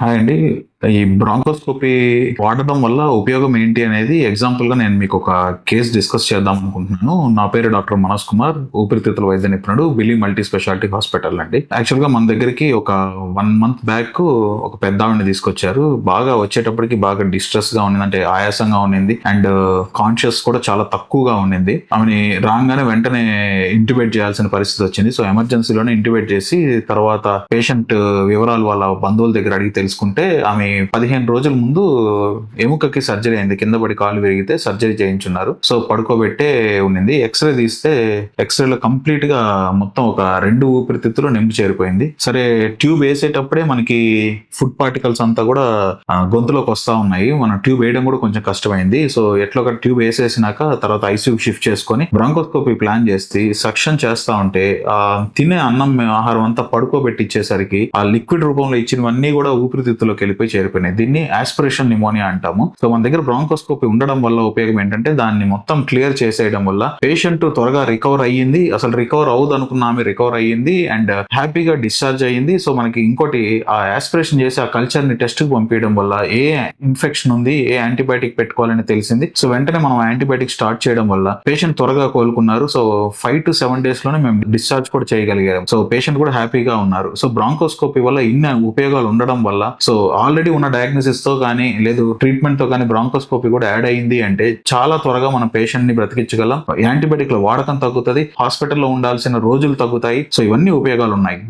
Hi అండి. ఈ bronchoscopy వాడడం వల్ల ఉపయోగం ఏంటి అనేది ఎగ్జాంపుల్గా నేను మీకు ఒక కేసు డిస్కస్ చేద్దాం అనుకుంటున్నాను. నా పేరు డాక్టర్ మనోజ్ కుమార్ ఊపిరితిత్తుల వైద్య నిపుణుడు బిల్లీ మల్టీ స్పెషాలిటీ హాస్పిటల్ అండి. యాక్చువల్గా మన దగ్గరికి ఒక వన్ మంత్ బ్యాక్ ఒక పెద్ద ఆవిడని తీసుకొచ్చారు. బాగా వచ్చేటప్పటికి బాగా డిస్ట్రెస్గా అంటే ఆయాసంగా ఉన్నింది అండ్ కాన్షియస్ కూడా చాలా తక్కువగా ఉన్నింది ఆమెని రాగానే వెంటనే ఇంటిబేట్ చేయాల్సిన పరిస్థితి వచ్చింది. సో ఎమర్జెన్సీలోనే ఇంటిబేట్ చేసి తర్వాత పేషెంట్ వివరాలు వాళ్ళ బంధువుల దగ్గర అడిగి తెలుసుకుంటే ఆమె పదిహేను రోజుల ముందు ఎముకకి సర్జరీ అయింది. కింద పడి కాలు విరిగితే సర్జరీ చేయించున్నారు. సో పడుకోబెట్టే ఉన్నింది ఎక్స్రే తీస్తే ఎక్స్రేలో కంప్లీట్గా మొత్తం ఒక రెండు ఊపిరితిత్తులు నింపు చేరిపోయింది. సరే ట్యూబ్ వేసేటప్పుడే మనకి ఫుడ్ పార్టికల్స్ అంతా కూడా గొంతులోకి వస్తా ఉన్నాయి. మన ట్యూబ్ వేయడం కూడా కొంచెం కష్టమైంది. సో ఎట్లా ఒక ట్యూబ్ వేసేసినాక తర్వాత ఐసీయూ షిఫ్ట్ చేసుకొని బ్రాంకోస్కోపీ ప్లాన్ చేసి సక్షన్ చేస్తా ఉంటే ఆ తినే అన్నం ఆహారం అంతా పడుకోబెట్టి ఇచ్చేసరికి ఆ లిక్విడ్ రూపంలో ఇచ్చినవన్నీ కూడా ఊపిరితిత్తులోకి వెళ్ళిపోయి చేరిపోయినాయి. దీన్ని ఆస్పిరేషన్ నిమోనియా అంటాము. సో మన దగ్గర బ్రాంకోస్కోపీ ఉండడం వల్ల ఉపయోగం ఏంటంటే దాన్ని మొత్తం క్లియర్ చేసేయడం వల్ల పేషెంట్ త్వరగా రికవర్ అయ్యింది. అసలు రికవర్ అవ్వదు అనుకున్న ఆమె రికవర్ అయ్యింది అండ్ హ్యాపీగా డిశ్చార్జ్ అయ్యింది. సో మనకి ఇంకోటి ఆ ఆస్పిరేషన్ చేసి ఆ కల్చర్ని టెస్ట్కి పంపించడం వల్ల ఏ ఇన్ఫెక్షన్ ఉంది ఏ యాంటీబయాటిక్ పెట్టుకోవాలని తెలిసింది. సో వెంటనే మనం యాంటీబయాటిక్ స్టార్ట్ చేయడం వల్ల పేషెంట్ త్వరగా కోలుకున్నారు. సో ఫైవ్ టు సెవెన్ డేస్లోనే మేము డిశ్చార్జ్ కూడా చేయగలిగాం సో పేషెంట్ కూడా హ్యాపీగా ఉన్నారు. సో బ్రాంకోస్కోపీ వల్ల ఇన్ని ఉపయోగాలు ఉండడం వల్ల సో ఆల్రెడీ ఉన్న డయాగ్నోసిస్తో కానీ లేదు ట్రీట్మెంట్తో కానీ బ్రాంకోస్కోపీ కూడా యాడ్ అయింది అంటే చాలా త్వరగా మన పేషెంట్ని బ్రతికించగలం. యాంటీబయాటిక్ల వాడకం తగ్గుతుంది హాస్పిటల్లో ఉండాల్సిన రోజులు తగ్గుతాయి. సో ఇవన్నీ ఉపయోగాలు ఉన్నాయి